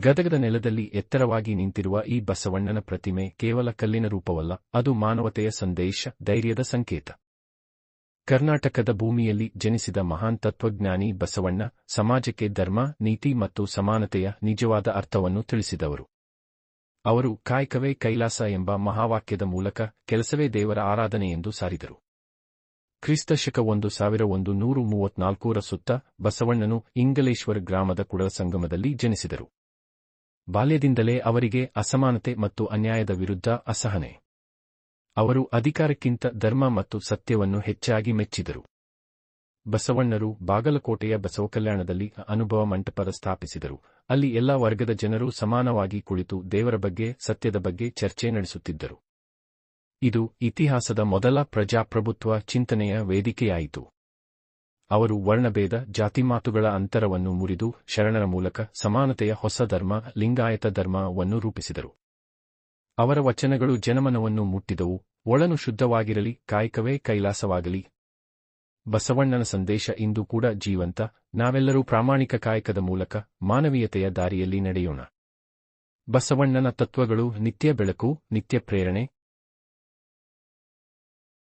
ಗದಗದ ನೆಲದಲ್ಲಿ ಎತ್ತರವಾಗಿ ನಿಂತಿರುವ ಈ ಬಸವಣ್ಣನ ಪ್ರತಿಮೆ ಕೇವಲ ಕಲ್ಲಿನ ರೂಪವಲ್ಲ, ಅದು ಮಾನವತೆಯ ಸಂದೇಶ, ಧೈರ್ಯದ ಸಂಕೇತ. ಕರ್ನಾಟಕದ ಭೂಮಿಯಲ್ಲಿ ಜನಿಸಿದ ಮಹಾನ್ ತತ್ವಜ್ಞಾನಿ ಬಸವಣ್ಣ, ಸಮಾಜಕ್ಕೆ ಧರ್ಮ, ನೀತಿ ಮತ್ತು ಸಮಾನತೆಯ ನಿಜವಾದ ಅರ್ಥವನ್ನು ತಿಳಿಸಿದವರು. ಅವರು ಕಾಯಕವೇ ಕೈಲಾಸ ಎಂಬ ಮಹಾವಾಕ್ಯದ ಮೂಲಕ ಕೆಲಸವೇ ದೇವರ ಆರಾಧನೆ ಎಂದು ಸಾರಿದರು. ಕ್ರಿಸ್ತಶಕ ಒಂದು ಸಾವಿರ ಒಂದು ನೂರು ಮೂವತ್ನಾಲ್ಕೂರ ಸುತ್ತ ಬಸವಣ್ಣನು ಇಂಗಲೇಶ್ವರ ಗ್ರಾಮದ ಕುಡಲ ಸಂಗಮದಲ್ಲಿ ಜನಿಸಿದರು. ಬಾಲ್ಯದಿಂದಲೇ ಅವರಿಗೆ ಅಸಮಾನತೆ ಮತ್ತು ಅನ್ಯಾಯದ ವಿರುದ್ಧ ಅಸಹನೆ. ಅವರು ಅಧಿಕಾರಕ್ಕಿಂತ ಧರ್ಮ ಮತ್ತು ಸತ್ಯವನ್ನು ಹೆಚ್ಚಾಗಿ ಮೆಚ್ಚಿದರು. ಬಸವಣ್ಣರು ಬಾಗಲಕೋಟೆಯ ಬಸವಕಲ್ಯಾಣದಲ್ಲಿ ಅನುಭವ ಮಂಟಪದ ಸ್ಥಾಪಿಸಿದರು. ಅಲ್ಲಿ ಎಲ್ಲ ವರ್ಗದ ಜನರು ಸಮಾನವಾಗಿ ಕುಳಿತು ದೇವರ ಬಗ್ಗೆ, ಸತ್ಯದ ಬಗ್ಗೆ ಚರ್ಚೆ ನಡೆಸುತ್ತಿದ್ದರು. ಇದು ಇತಿಹಾಸದ ಮೊದಲ ಪ್ರಜಾಪ್ರಭುತ್ವ ಚಿಂತನೆಯ ವೇದಿಕೆಯಾಯಿತು. ಅವರು ವರ್ಣಭೇದ, ಜಾತಿಮಾತುಗಳ ಅಂತರವನ್ನು ಮುರಿದು ಶರಣರ ಮೂಲಕ ಸಮಾನತೆಯ ಹೊಸ ಧರ್ಮ, ಲಿಂಗಾಯತ ಧರ್ಮವನ್ನು ರೂಪಿಸಿದರು. ಅವರ ವಚನಗಳು ಜನಮನವನ್ನು ಮುಟ್ಟಿದವು, ಒಳನು ಶುದ್ಧವಾಗಿರಲಿ, ಕಾಯಕವೇ ಕೈಲಾಸವಾಗಲಿ. ಬಸವಣ್ಣನ ಸಂದೇಶ ಇಂದು ಕೂಡ ಜೀವಂತ, ನಾವೆಲ್ಲರೂ ಪ್ರಾಮಾಣಿಕ ಕಾಯಕದ ಮೂಲಕ ಮಾನವೀಯತೆಯ ದಾರಿಯಲ್ಲಿ ನಡೆಯೋಣ. ಬಸವಣ್ಣನ ತತ್ವಗಳು ನಿತ್ಯ ಬೆಳಕು, ನಿತ್ಯ ಪ್ರೇರಣೆ